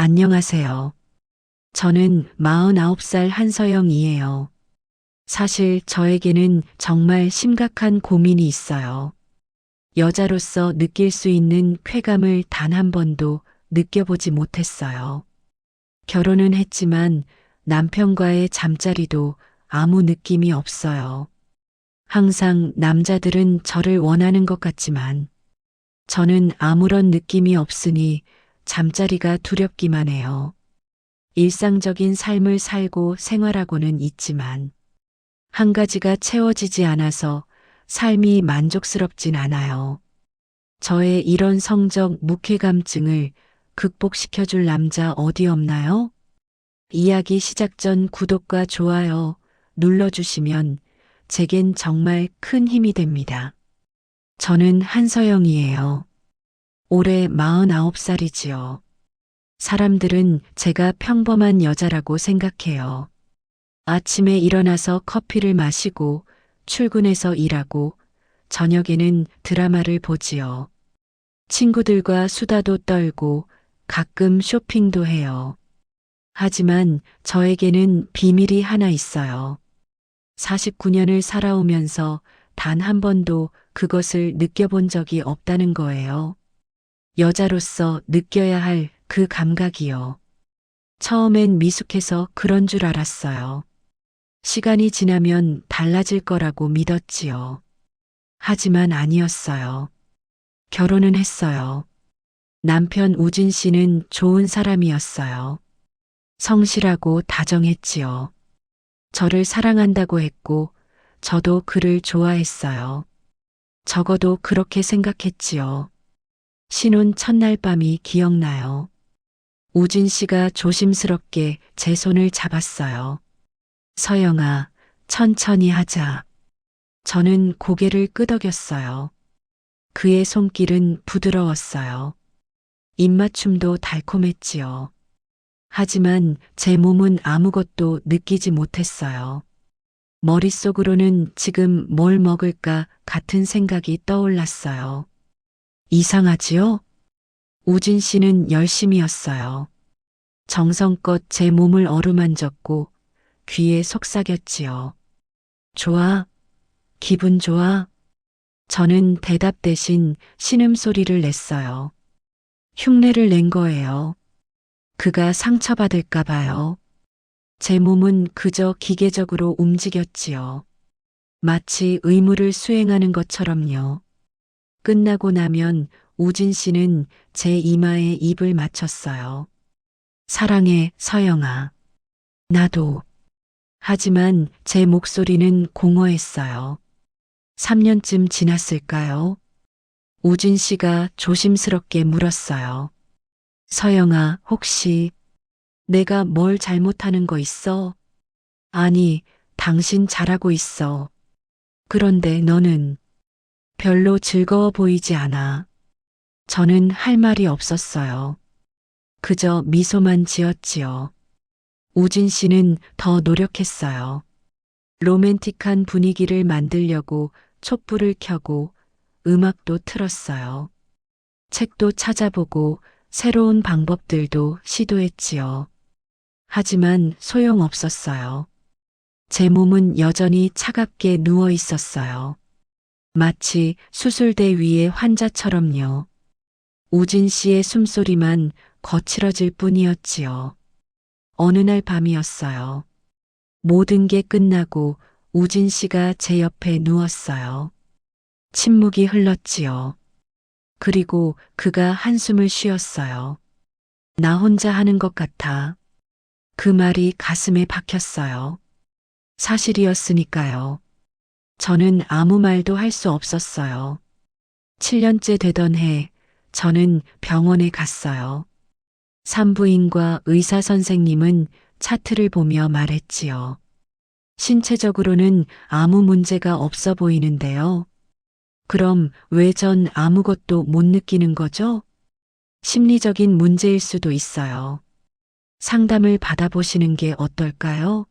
안녕하세요. 저는 49살 한서영이에요. 사실 저에게는 정말 심각한 고민이 있어요. 여자로서 느낄 수 있는 쾌감을 단 한 번도 느껴보지 못했어요. 결혼은 했지만 남편과의 잠자리도 아무 느낌이 없어요. 항상 남자들은 저를 원하는 것 같지만 저는 아무런 느낌이 없으니 잠자리가 두렵기만 해요. 일상적인 삶을 살고 생활하고는 있지만 한 가지가 채워지지 않아서 삶이 만족스럽진 않아요. 저의 이런 성적 무쾌감증을 극복시켜줄 남자 어디 없나요? 이야기 시작 전 구독과 좋아요 눌러주시면 제겐 정말 큰 힘이 됩니다. 저는 한서영이에요. 올해 49살이지요. 사람들은 제가 평범한 여자라고 생각해요. 아침에 일어나서 커피를 마시고 출근해서 일하고 저녁에는 드라마를 보지요. 친구들과 수다도 떨고 가끔 쇼핑도 해요. 하지만 저에게는 비밀이 하나 있어요. 49년을 살아오면서 단 한 번도 그것을 느껴본 적이 없다는 거예요. 여자로서 느껴야 할 그 감각이요. 처음엔 미숙해서 그런 줄 알았어요. 시간이 지나면 달라질 거라고 믿었지요. 하지만 아니었어요. 결혼은 했어요. 남편 우진 씨는 좋은 사람이었어요. 성실하고 다정했지요. 저를 사랑한다고 했고, 저도 그를 좋아했어요. 적어도 그렇게 생각했지요. 신혼 첫날 밤이 기억나요. 우진 씨가 조심스럽게 제 손을 잡았어요. 서영아, 천천히 하자. 저는 고개를 끄덕였어요. 그의 손길은 부드러웠어요. 입맞춤도 달콤했지요. 하지만 제 몸은 아무것도 느끼지 못했어요. 머릿속으로는 지금 뭘 먹을까 같은 생각이 떠올랐어요. 이상하지요? 우진 씨는 열심이었어요. 정성껏 제 몸을 어루만졌고 귀에 속삭였지요. 좋아? 기분 좋아? 저는 대답 대신 신음소리를 냈어요. 흉내를 낸 거예요. 그가 상처받을까 봐요. 제 몸은 그저 기계적으로 움직였지요. 마치 의무를 수행하는 것처럼요. 끝나고 나면 우진 씨는 제 이마에 입을 맞췄어요. 사랑해, 서영아. 나도. 하지만 제 목소리는 공허했어요. 3년쯤 지났을까요? 우진 씨가 조심스럽게 물었어요. 서영아, 혹시 내가 뭘 잘못하는 거 있어? 아니, 당신 잘하고 있어. 그런데 너는 별로 즐거워 보이지 않아. 저는 할 말이 없었어요. 그저 미소만 지었지요. 우진 씨는 더 노력했어요. 로맨틱한 분위기를 만들려고 촛불을 켜고 음악도 틀었어요. 책도 찾아보고 새로운 방법들도 시도했지요. 하지만 소용없었어요. 제 몸은 여전히 차갑게 누워 있었어요. 마치 수술대 위의 환자처럼요. 우진 씨의 숨소리만 거칠어질 뿐이었지요. 어느 날 밤이었어요. 모든 게 끝나고 우진 씨가 제 옆에 누웠어요. 침묵이 흘렀지요. 그리고 그가 한숨을 쉬었어요. 나 혼자 하는 것 같아. 그 말이 가슴에 박혔어요. 사실이었으니까요. 저는 아무 말도 할 수 없었어요. 7년째 되던 해, 저는 병원에 갔어요. 산부인과 의사 선생님은 차트를 보며 말했지요. 신체적으로는 아무 문제가 없어 보이는데요. 그럼 왜 전 아무것도 못 느끼는 거죠? 심리적인 문제일 수도 있어요. 상담을 받아보시는 게 어떨까요?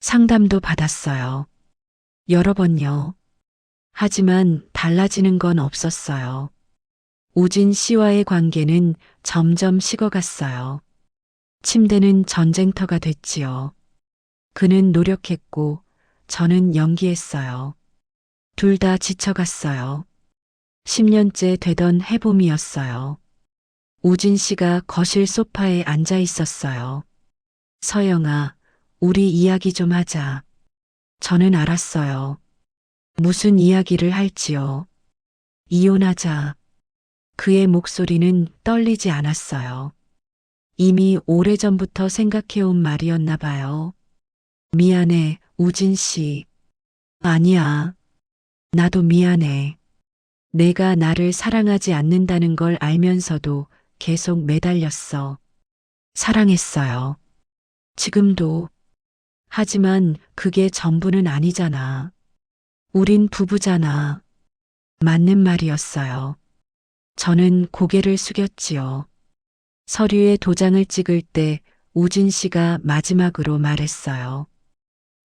상담도 받았어요. 여러 번요. 하지만 달라지는 건 없었어요. 우진 씨와의 관계는 점점 식어갔어요. 침대는 전쟁터가 됐지요. 그는 노력했고 저는 연기했어요. 둘 다 지쳐갔어요. 10년째 되던 해봄이었어요. 우진 씨가 거실 소파에 앉아 있었어요. 서영아, 우리 이야기 좀 하자. 저는 알았어요. 무슨 이야기를 할지요. 이혼하자. 그의 목소리는 떨리지 않았어요. 이미 오래전부터 생각해온 말이었나 봐요. 미안해, 우진 씨. 아니야. 나도 미안해. 내가 나를 사랑하지 않는다는 걸 알면서도 계속 매달렸어. 사랑했어요. 지금도. 하지만 그게 전부는 아니잖아. 우린 부부잖아. 맞는 말이었어요. 저는 고개를 숙였지요. 서류에 도장을 찍을 때 우진 씨가 마지막으로 말했어요.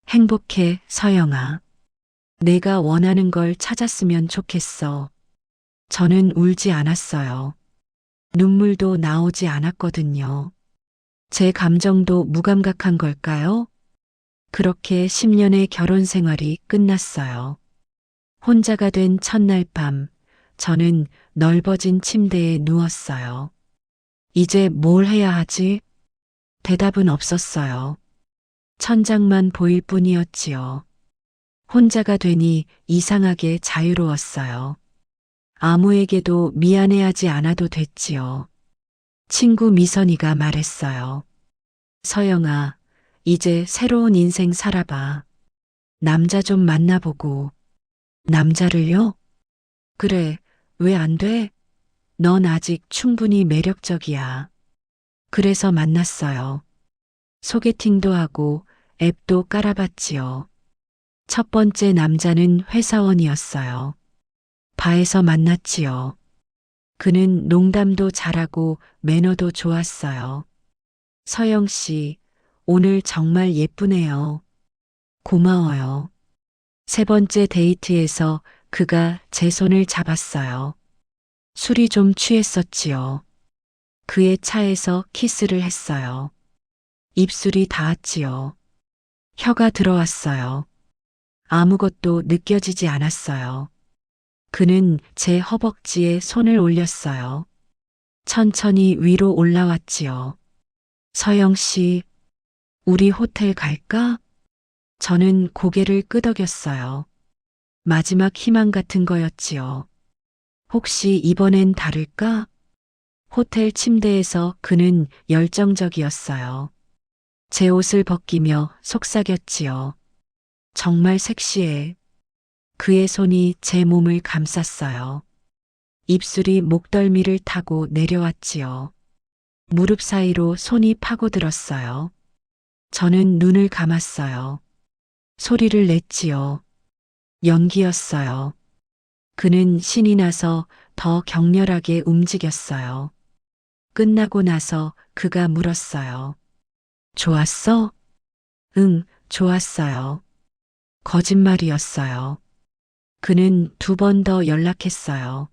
행복해, 서영아. 내가 원하는 걸 찾았으면 좋겠어. 저는 울지 않았어요. 눈물도 나오지 않았거든요. 제 감정도 무감각한 걸까요? 그렇게 10년의 결혼 생활이 끝났어요. 혼자가 된 첫날 밤, 저는 넓어진 침대에 누웠어요. 이제 뭘 해야 하지? 대답은 없었어요. 천장만 보일 뿐이었지요. 혼자가 되니 이상하게 자유로웠어요. 아무에게도 미안해하지 않아도 됐지요. 친구 미선이가 말했어요. 서영아, 이제 새로운 인생 살아봐. 남자 좀 만나보고. 남자를요? 그래, 왜 안 돼? 넌 아직 충분히 매력적이야. 그래서 만났어요. 소개팅도 하고 앱도 깔아봤지요. 첫 번째 남자는 회사원이었어요. 바에서 만났지요. 그는 농담도 잘하고 매너도 좋았어요. 서영 씨, 오늘 정말 예쁘네요. 고마워요. 세 번째 데이트에서 그가 제 손을 잡았어요. 술이 좀 취했었지요. 그의 차에서 키스를 했어요. 입술이 닿았지요. 혀가 들어왔어요. 아무것도 느껴지지 않았어요. 그는 제 허벅지에 손을 올렸어요. 천천히 위로 올라왔지요. 서영 씨, 우리 호텔 갈까? 저는 고개를 끄덕였어요. 마지막 희망 같은 거였지요. 혹시 이번엔 다를까? 호텔 침대에서 그는 열정적이었어요. 제 옷을 벗기며 속삭였지요. 정말 섹시해. 그의 손이 제 몸을 감쌌어요. 입술이 목덜미를 타고 내려왔지요. 무릎 사이로 손이 파고들었어요. 저는 눈을 감았어요. 소리를 냈지요. 연기였어요. 그는 신이 나서 더 격렬하게 움직였어요. 끝나고 나서 그가 물었어요. 좋았어? 응, 좋았어요. 거짓말이었어요. 그는 두 번 더 연락했어요.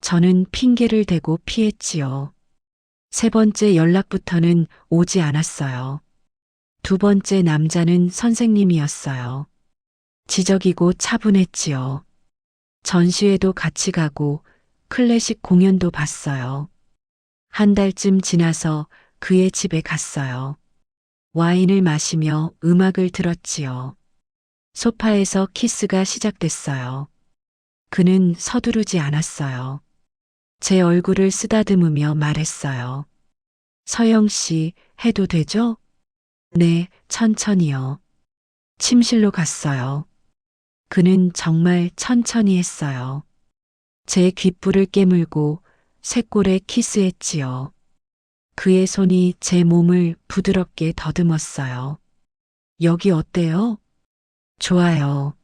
저는 핑계를 대고 피했지요. 세 번째 연락부터는 오지 않았어요. 두 번째 남자는 선생님이었어요. 지적이고 차분했지요. 전시회도 같이 가고 클래식 공연도 봤어요. 한 달쯤 지나서 그의 집에 갔어요. 와인을 마시며 음악을 들었지요. 소파에서 키스가 시작됐어요. 그는 서두르지 않았어요. 제 얼굴을 쓰다듬으며 말했어요. 서영 씨, 해도 되죠? 네, 천천히요. 침실로 갔어요. 그는 정말 천천히 했어요. 제 귓불을 깨물고 쇳골에 키스했지요. 그의 손이 제 몸을 부드럽게 더듬었어요. 여기 어때요? 좋아요.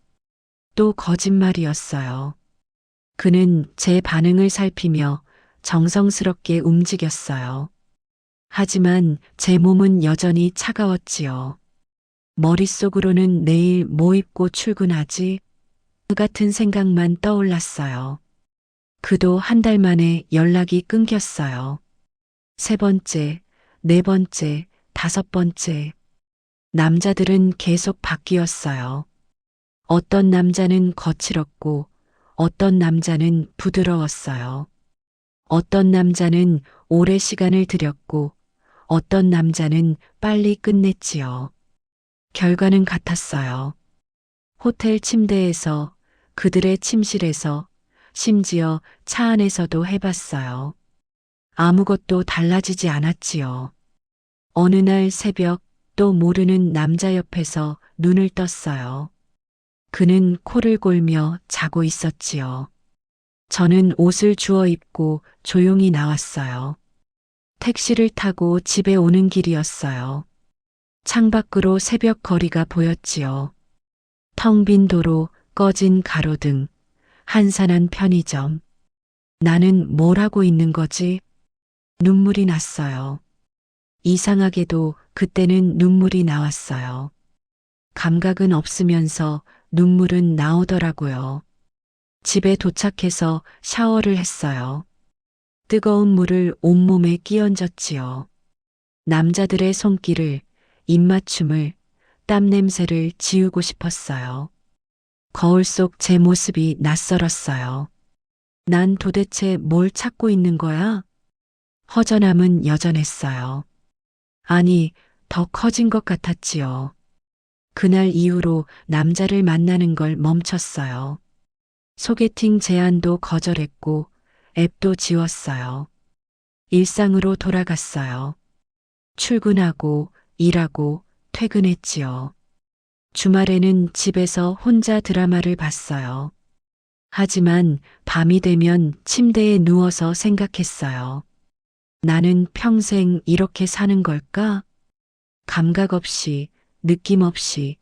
또 거짓말이었어요. 그는 제 반응을 살피며 정성스럽게 움직였어요. 하지만 제 몸은 여전히 차가웠지요. 머릿속으로는 내일 뭐 입고 출근하지? 그 같은 생각만 떠올랐어요. 그도 한 달 만에 연락이 끊겼어요. 세 번째, 네 번째, 다섯 번째. 남자들은 계속 바뀌었어요. 어떤 남자는 거칠었고, 어떤 남자는 부드러웠어요. 어떤 남자는 오래 시간을 들였고, 어떤 남자는 빨리 끝냈지요. 결과는 같았어요. 호텔 침대에서, 그들의 침실에서, 심지어 차 안에서도 해봤어요. 아무것도 달라지지 않았지요. 어느 날 새벽 또 모르는 남자 옆에서 눈을 떴어요. 그는 코를 골며 자고 있었지요. 저는 옷을 주워 입고 조용히 나왔어요. 택시를 타고 집에 오는 길이었어요. 창밖으로 새벽 거리가 보였지요. 텅 빈 도로, 꺼진 가로등, 한산한 편의점. 나는 뭘 하고 있는 거지? 눈물이 났어요. 이상하게도 그때는 눈물이 나왔어요. 감각은 없으면서 눈물은 나오더라고요. 집에 도착해서 샤워를 했어요. 뜨거운 물을 온몸에 끼얹었지요. 남자들의 손길을, 입맞춤을, 땀 냄새를 지우고 싶었어요. 거울 속 제 모습이 낯설었어요. 난 도대체 뭘 찾고 있는 거야? 허전함은 여전했어요. 아니, 더 커진 것 같았지요. 그날 이후로 남자를 만나는 걸 멈췄어요. 소개팅 제안도 거절했고 앱도 지웠어요. 일상으로 돌아갔어요. 출근하고 일하고 퇴근했지요. 주말에는 집에서 혼자 드라마를 봤어요. 하지만 밤이 되면 침대에 누워서 생각했어요. 나는 평생 이렇게 사는 걸까? 감각 없이, 느낌 없이,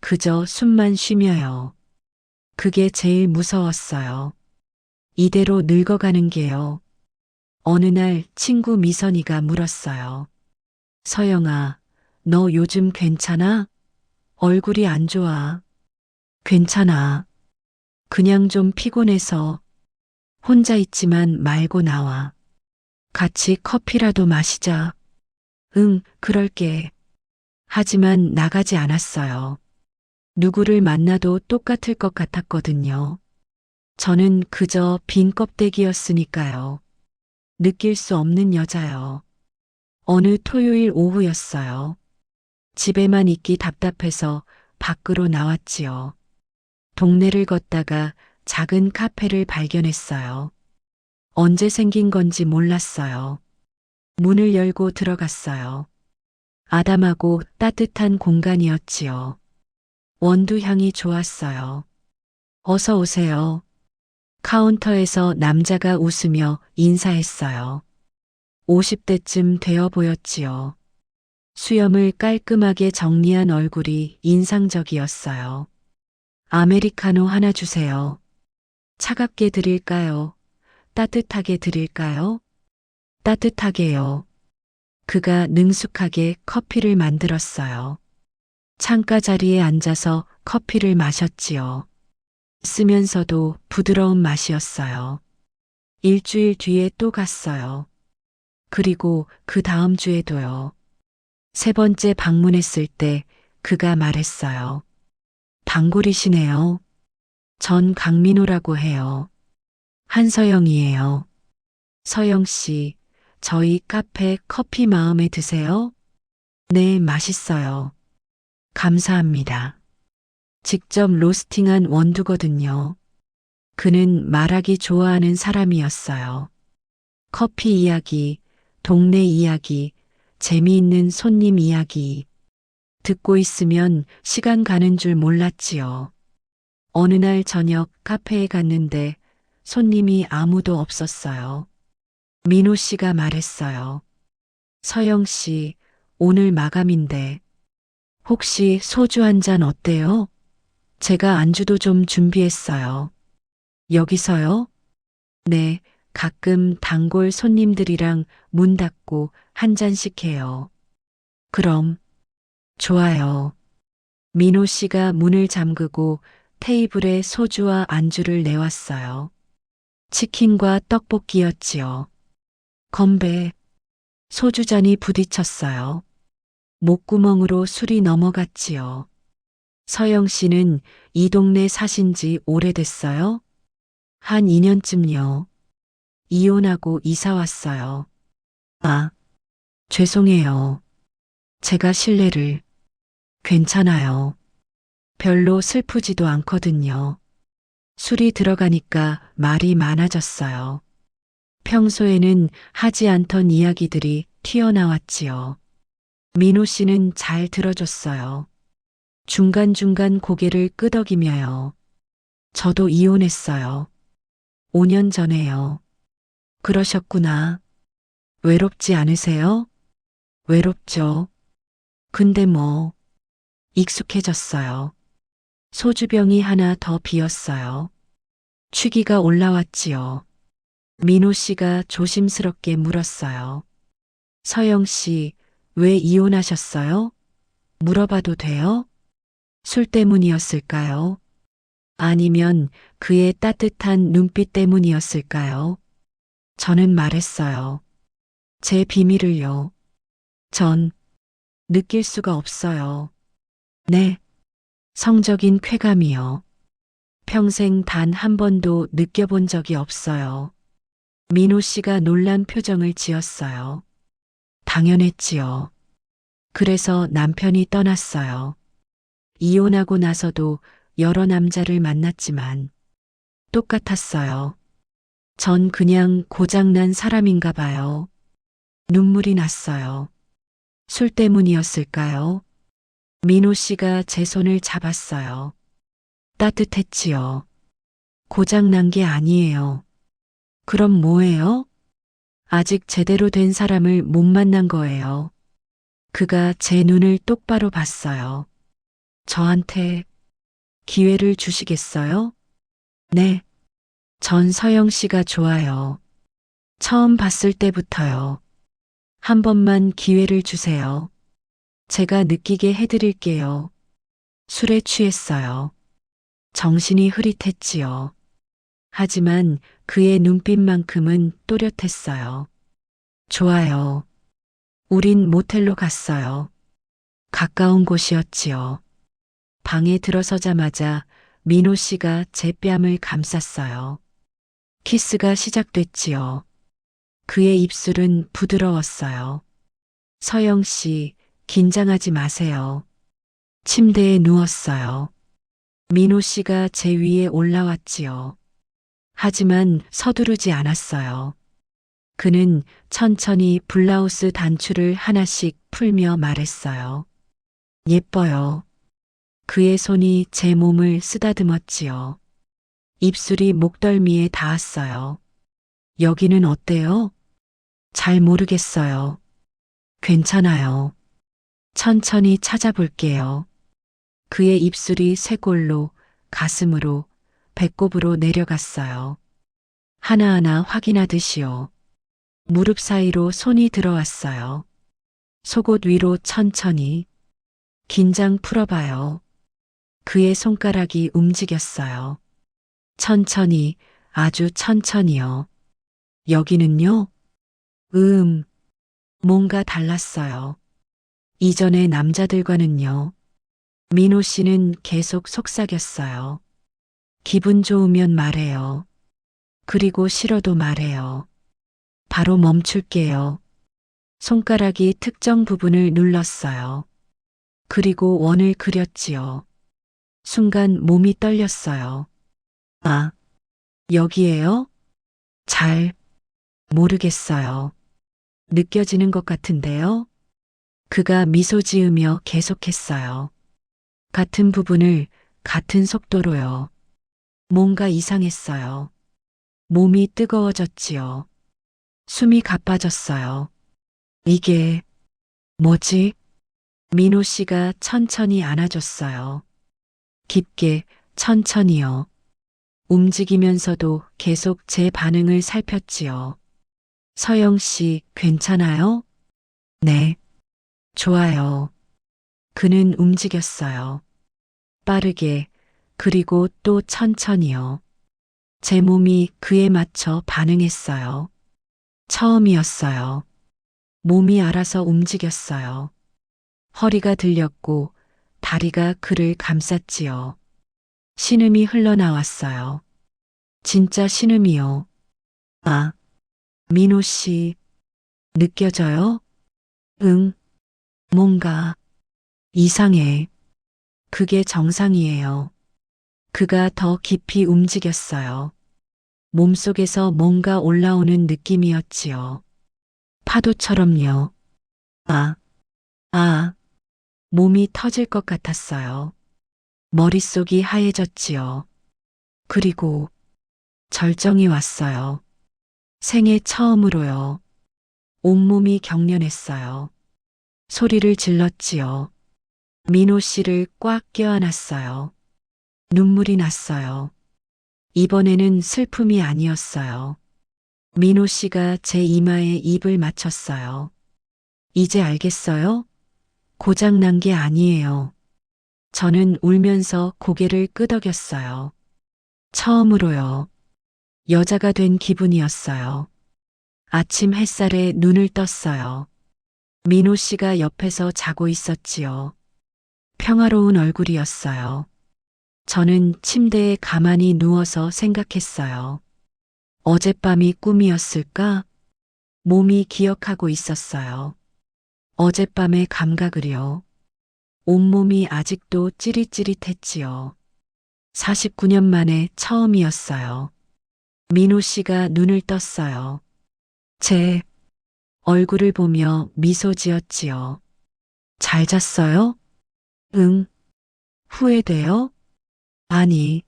그저 숨만 쉬며요. 그게 제일 무서웠어요. 이대로 늙어가는 게요. 어느 날 친구 미선이가 물었어요. 서영아, 너 요즘 괜찮아? 얼굴이 안 좋아. 괜찮아. 그냥 좀 피곤해서 혼자 있지만 말고 나와. 같이 커피라도 마시자. 응, 그럴게. 하지만 나가지 않았어요. 누구를 만나도 똑같을 것 같았거든요. 저는 그저 빈 껍데기였으니까요. 느낄 수 없는 여자요. 어느 토요일 오후였어요. 집에만 있기 답답해서 밖으로 나왔지요. 동네를 걷다가 작은 카페를 발견했어요. 언제 생긴 건지 몰랐어요. 문을 열고 들어갔어요. 아담하고 따뜻한 공간이었지요. 원두 향이 좋았어요. 어서 오세요. 카운터에서 남자가 웃으며 인사했어요. 50대쯤 되어 보였지요. 수염을 깔끔하게 정리한 얼굴이 인상적이었어요. 아메리카노 하나 주세요. 차갑게 드릴까요? 따뜻하게 드릴까요? 따뜻하게요. 그가 능숙하게 커피를 만들었어요. 창가 자리에 앉아서 커피를 마셨지요. 쓰면서도 부드러운 맛이었어요. 일주일 뒤에 또 갔어요. 그리고 그 다음 주에도요. 세 번째 방문했을 때 그가 말했어요. 단골이시네요. 전 강민호라고 해요. 한서영이에요. 서영 씨, 저희 카페 커피 마음에 드세요? 네, 맛있어요. 감사합니다. 직접 로스팅한 원두거든요. 그는 말하기 좋아하는 사람이었어요. 커피 이야기, 동네 이야기, 재미있는 손님 이야기. 듣고 있으면 시간 가는 줄 몰랐지요. 어느 날 저녁 카페에 갔는데 손님이 아무도 없었어요. 민호 씨가 말했어요. 서영 씨, 오늘 마감인데 혹시 소주 한 잔 어때요? 제가 안주도 좀 준비했어요. 여기서요? 네, 가끔 단골 손님들이랑 문 닫고 한 잔씩 해요. 그럼, 좋아요. 민호 씨가 문을 잠그고 테이블에 소주와 안주를 내왔어요. 치킨과 떡볶이였지요. 건배. 소주잔이 부딪혔어요. 목구멍으로 술이 넘어갔지요. 서영 씨는 이 동네 사신 지 오래됐어요? 한 2년쯤요. 이혼하고 이사 왔어요. 아, 죄송해요. 제가 실례를. 괜찮아요. 별로 슬프지도 않거든요. 술이 들어가니까 말이 많아졌어요. 평소에는 하지 않던 이야기들이 튀어나왔지요. 민호 씨는 잘 들어줬어요. 중간중간 고개를 끄덕이며요. 저도 이혼했어요. 5년 전에요. 그러셨구나. 외롭지 않으세요? 외롭죠. 근데 뭐, 익숙해졌어요. 소주병이 하나 더 비었어요. 취기가 올라왔지요. 민호 씨가 조심스럽게 물었어요. 서영 씨, 왜 이혼하셨어요? 물어봐도 돼요? 술 때문이었을까요? 아니면 그의 따뜻한 눈빛 때문이었을까요? 저는 말했어요. 제 비밀을요. 전 느낄 수가 없어요. 네. 성적인 쾌감이요. 평생 단 한 번도 느껴본 적이 없어요. 민호 씨가 놀란 표정을 지었어요. 당연했지요. 그래서 남편이 떠났어요. 이혼하고 나서도 여러 남자를 만났지만 똑같았어요. 전 그냥 고장난 사람인가 봐요. 눈물이 났어요. 술 때문이었을까요? 민호 씨가 제 손을 잡았어요. 따뜻했지요. 고장난 게 아니에요. 그럼 뭐예요? 아직 제대로 된 사람을 못 만난 거예요. 그가 제 눈을 똑바로 봤어요. 저한테 기회를 주시겠어요? 네. 전 서영 씨가 좋아요. 처음 봤을 때부터요. 한 번만 기회를 주세요. 제가 느끼게 해드릴게요. 술에 취했어요. 정신이 흐릿했지요. 하지만 그의 눈빛만큼은 또렷했어요. 좋아요. 우린 모텔로 갔어요. 가까운 곳이었지요. 방에 들어서자마자 민호 씨가 제 뺨을 감쌌어요. 키스가 시작됐지요. 그의 입술은 부드러웠어요. 서영 씨, 긴장하지 마세요. 침대에 누웠어요. 민호 씨가 제 위에 올라왔지요. 하지만 서두르지 않았어요. 그는 천천히 블라우스 단추를 하나씩 풀며 말했어요. 예뻐요. 그의 손이 제 몸을 쓰다듬었지요. 입술이 목덜미에 닿았어요. 여기는 어때요? 잘 모르겠어요. 괜찮아요. 천천히 찾아볼게요. 그의 입술이 쇄골로, 가슴으로, 배꼽으로 내려갔어요. 하나하나 확인하듯이요. 무릎 사이로 손이 들어왔어요. 속옷 위로 천천히. 긴장 풀어봐요. 그의 손가락이 움직였어요. 천천히, 아주 천천히요. 여기는요? 음, 뭔가 달랐어요. 이전의 남자들과는요. 민호 씨는 계속 속삭였어요. 기분 좋으면 말해요. 그리고 싫어도 말해요. 바로 멈출게요. 손가락이 특정 부분을 눌렀어요. 그리고 원을 그렸지요. 순간 몸이 떨렸어요. 아, 여기에요? 잘 모르겠어요. 느껴지는 것 같은데요? 그가 미소 지으며 계속했어요. 같은 부분을 같은 속도로요. 뭔가 이상했어요. 몸이 뜨거워졌지요. 숨이 가빠졌어요. 이게 뭐지? 민호 씨가 천천히 안아줬어요. 깊게, 천천히요. 움직이면서도 계속 제 반응을 살폈지요. 서영 씨, 괜찮아요? 네. 좋아요. 그는 움직였어요. 빠르게, 그리고 또 천천히요. 제 몸이 그에 맞춰 반응했어요. 처음이었어요. 몸이 알아서 움직였어요. 허리가 들렸고 다리가 그를 감쌌지요. 신음이 흘러나왔어요. 진짜 신음이요. 아, 민호 씨, 느껴져요? 응, 뭔가 이상해. 그게 정상이에요. 그가 더 깊이 움직였어요. 몸속에서 뭔가 올라오는 느낌이었지요. 파도처럼요. 아, 아, 몸이 터질 것 같았어요. 머릿속이 하얘졌지요. 그리고 절정이 왔어요. 생애 처음으로요. 온몸이 경련했어요. 소리를 질렀지요. 민호 씨를 꽉 껴안았어요. 눈물이 났어요. 이번에는 슬픔이 아니었어요. 민호 씨가 제 이마에 입을 맞췄어요. 이제 알겠어요? 고장난 게 아니에요. 저는 울면서 고개를 끄덕였어요. 처음으로요. 여자가 된 기분이었어요. 아침 햇살에 눈을 떴어요. 민호 씨가 옆에서 자고 있었지요. 평화로운 얼굴이었어요. 저는 침대에 가만히 누워서 생각했어요. 어젯밤이 꿈이었을까? 몸이 기억하고 있었어요. 어젯밤의 감각을요. 온몸이 아직도 찌릿찌릿했지요. 49년 만에 처음이었어요. 민호 씨가 눈을 떴어요. 제 얼굴을 보며 미소 지었지요. 잘 잤어요? 응. 후회돼요? 아니,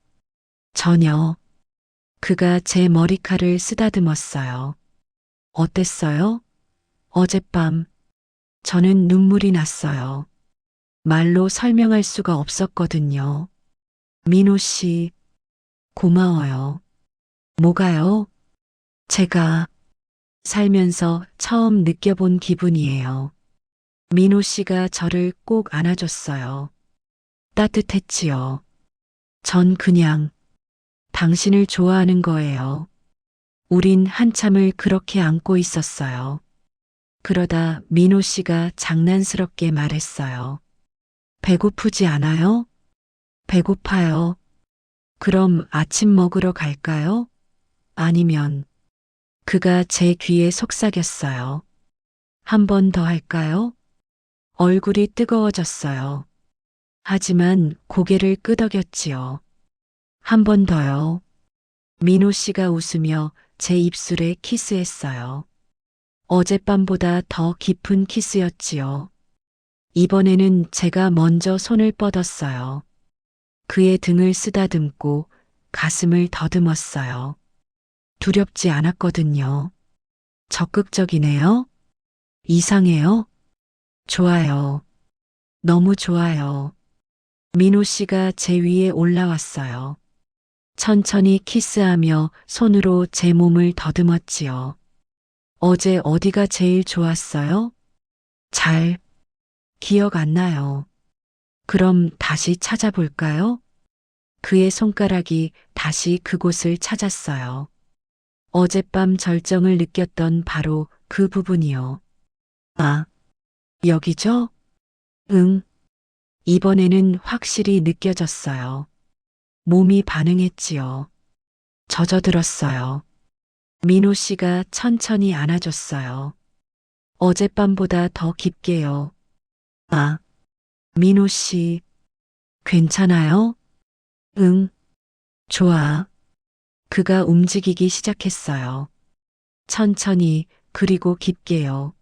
전혀. 그가 제 머리칼을 쓰다듬었어요. 어땠어요? 어젯밤. 저는 눈물이 났어요. 말로 설명할 수가 없었거든요. 민호 씨, 고마워요. 뭐가요? 제가 살면서 처음 느껴본 기분이에요. 민호 씨가 저를 꼭 안아줬어요. 따뜻했지요. 전 그냥 당신을 좋아하는 거예요. 우린 한참을 그렇게 안고 있었어요. 그러다 민호 씨가 장난스럽게 말했어요. 배고프지 않아요? 배고파요. 그럼 아침 먹으러 갈까요? 아니면 그가 제 귀에 속삭였어요. 한 번 더 할까요? 얼굴이 뜨거워졌어요. 하지만 고개를 끄덕였지요. 한 번 더요. 민호 씨가 웃으며 제 입술에 키스했어요. 어젯밤보다 더 깊은 키스였지요. 이번에는 제가 먼저 손을 뻗었어요. 그의 등을 쓰다듬고 가슴을 더듬었어요. 두렵지 않았거든요. 적극적이네요. 이상해요. 좋아요. 너무 좋아요. 민호 씨가 제 위에 올라왔어요. 천천히 키스하며 손으로 제 몸을 더듬었지요. 어제 어디가 제일 좋았어요? 잘 기억 안 나요. 그럼 다시 찾아볼까요? 그의 손가락이 다시 그곳을 찾았어요. 어젯밤 절정을 느꼈던 바로 그 부분이요. 아, 여기죠? 응. 이번에는 확실히 느껴졌어요. 몸이 반응했지요. 젖어들었어요. 민호 씨가 천천히 안아줬어요. 어젯밤보다 더 깊게요. 아, 민호 씨, 괜찮아요? 응, 좋아. 그가 움직이기 시작했어요. 천천히 그리고 깊게요.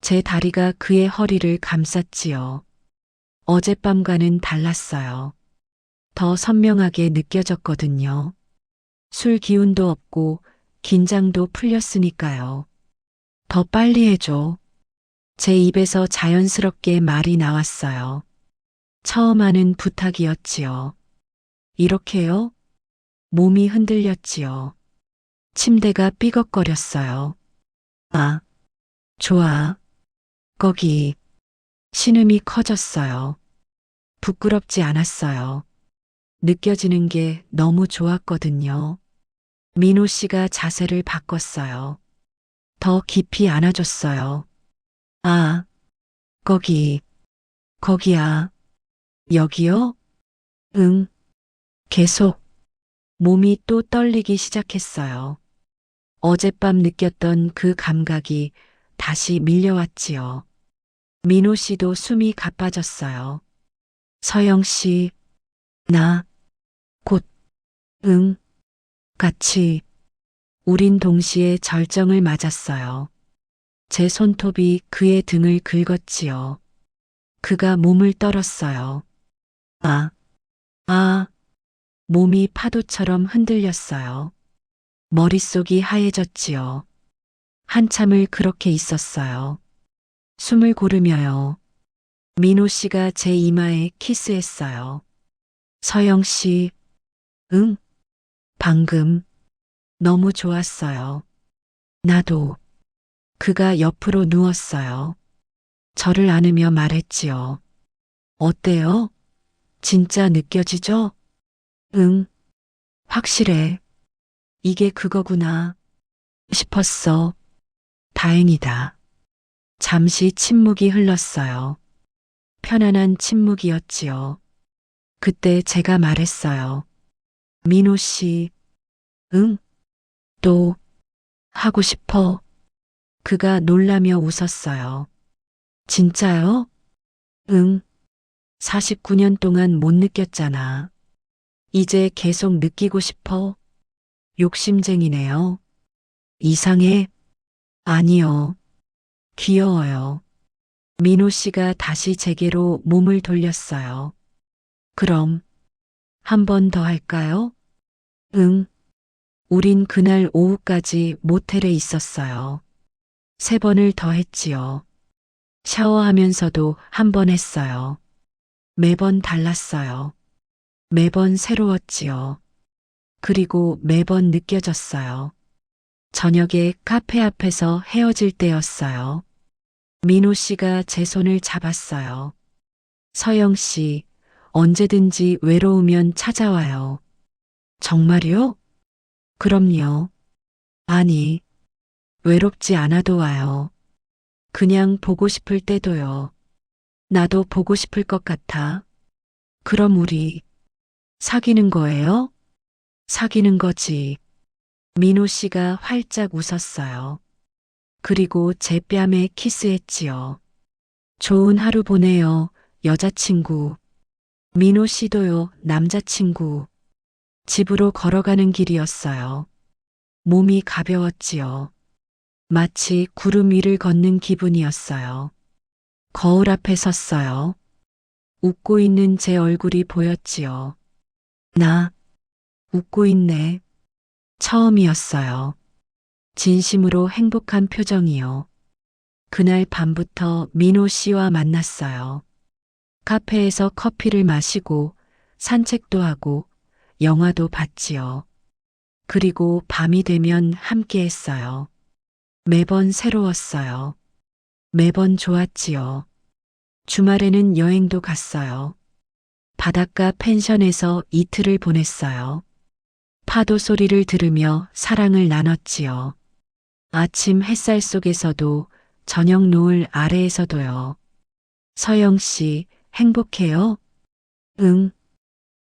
제 다리가 그의 허리를 감쌌지요. 어젯밤과는 달랐어요. 더 선명하게 느껴졌거든요. 술 기운도 없고 긴장도 풀렸으니까요. 더 빨리 해줘. 제 입에서 자연스럽게 말이 나왔어요. 처음 하는 부탁이었지요. 이렇게요? 몸이 흔들렸지요. 침대가 삐걱거렸어요. 아, 좋아. 거기, 신음이 커졌어요. 부끄럽지 않았어요. 느껴지는 게 너무 좋았거든요. 민호 씨가 자세를 바꿨어요. 더 깊이 안아줬어요. 아, 거기, 거기야. 여기요? 응. 계속. 몸이 또 떨리기 시작했어요. 어젯밤 느꼈던 그 감각이 다시 밀려왔지요. 민호 씨도 숨이 가빠졌어요. 서영 씨, 나, 곧, 응, 같이, 우린 동시에 절정을 맞았어요. 제 손톱이 그의 등을 긁었지요. 그가 몸을 떨었어요. 아, 아, 몸이 파도처럼 흔들렸어요. 머릿속이 하얘졌지요. 한참을 그렇게 있었어요. 숨을 고르며요. 민호 씨가 제 이마에 키스했어요. 서영 씨, 응, 방금, 너무 좋았어요. 나도. 그가 옆으로 누웠어요. 저를 안으며 말했지요. 어때요? 진짜 느껴지죠? 응, 확실해. 이게 그거구나. 싶었어. 다행이다. 잠시 침묵이 흘렀어요. 편안한 침묵이었지요. 그때 제가 말했어요. 민호 씨, 응? 또, 하고 싶어. 그가 놀라며 웃었어요. 진짜요? 응. 49년 동안 못 느꼈잖아. 이제 계속 느끼고 싶어. 욕심쟁이네요. 이상해? 아니요. 귀여워요. 민호 씨가 다시 제게로 몸을 돌렸어요. 그럼, 한 번 더 할까요? 응. 우린 그날 오후까지 모텔에 있었어요. 세 번을 더 했지요. 샤워하면서도 한 번 했어요. 매번 달랐어요. 매번 새로웠지요. 그리고 매번 느껴졌어요. 저녁에 카페 앞에서 헤어질 때였어요. 민호 씨가 제 손을 잡았어요. 서영 씨, 언제든지 외로우면 찾아와요. 정말요? 그럼요. 아니, 외롭지 않아도 와요. 그냥 보고 싶을 때도요. 나도 보고 싶을 것 같아. 그럼 우리 사귀는 거예요? 사귀는 거지. 민호 씨가 활짝 웃었어요. 그리고 제 뺨에 키스했지요. 좋은 하루 보내요, 여자친구. 민호 씨도요, 남자친구. 집으로 걸어가는 길이었어요. 몸이 가벼웠지요. 마치 구름 위를 걷는 기분이었어요. 거울 앞에 섰어요. 웃고 있는 제 얼굴이 보였지요. 나, 웃고 있네. 처음이었어요. 진심으로 행복한 표정이요. 그날 밤부터 민호 씨와 만났어요. 카페에서 커피를 마시고 산책도 하고 영화도 봤지요. 그리고 밤이 되면 함께 했어요. 매번 새로웠어요. 매번 좋았지요. 주말에는 여행도 갔어요. 바닷가 펜션에서 이틀을 보냈어요. 파도 소리를 들으며 사랑을 나눴지요. 아침 햇살 속에서도 저녁 노을 아래에서도요. 서영 씨, 행복해요? 응.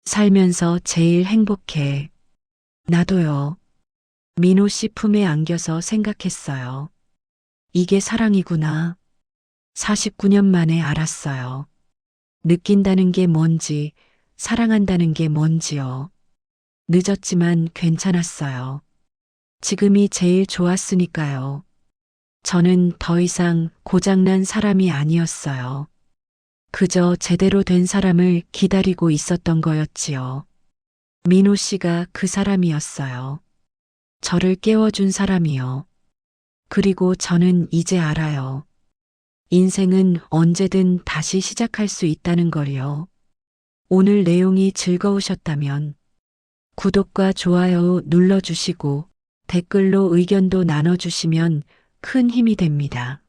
살면서 제일 행복해. 나도요. 민호 씨 품에 안겨서 생각했어요. 이게 사랑이구나. 49년 만에 알았어요. 느낀다는 게 뭔지, 사랑한다는 게 뭔지요. 늦었지만 괜찮았어요. 지금이 제일 좋았으니까요. 저는 더 이상 고장난 사람이 아니었어요. 그저 제대로 된 사람을 기다리고 있었던 거였지요. 민호 씨가 그 사람이었어요. 저를 깨워준 사람이요. 그리고 저는 이제 알아요. 인생은 언제든 다시 시작할 수 있다는 걸요. 오늘 내용이 즐거우셨다면 구독과 좋아요 눌러주시고 댓글로 의견도 나눠주시면 큰 힘이 됩니다.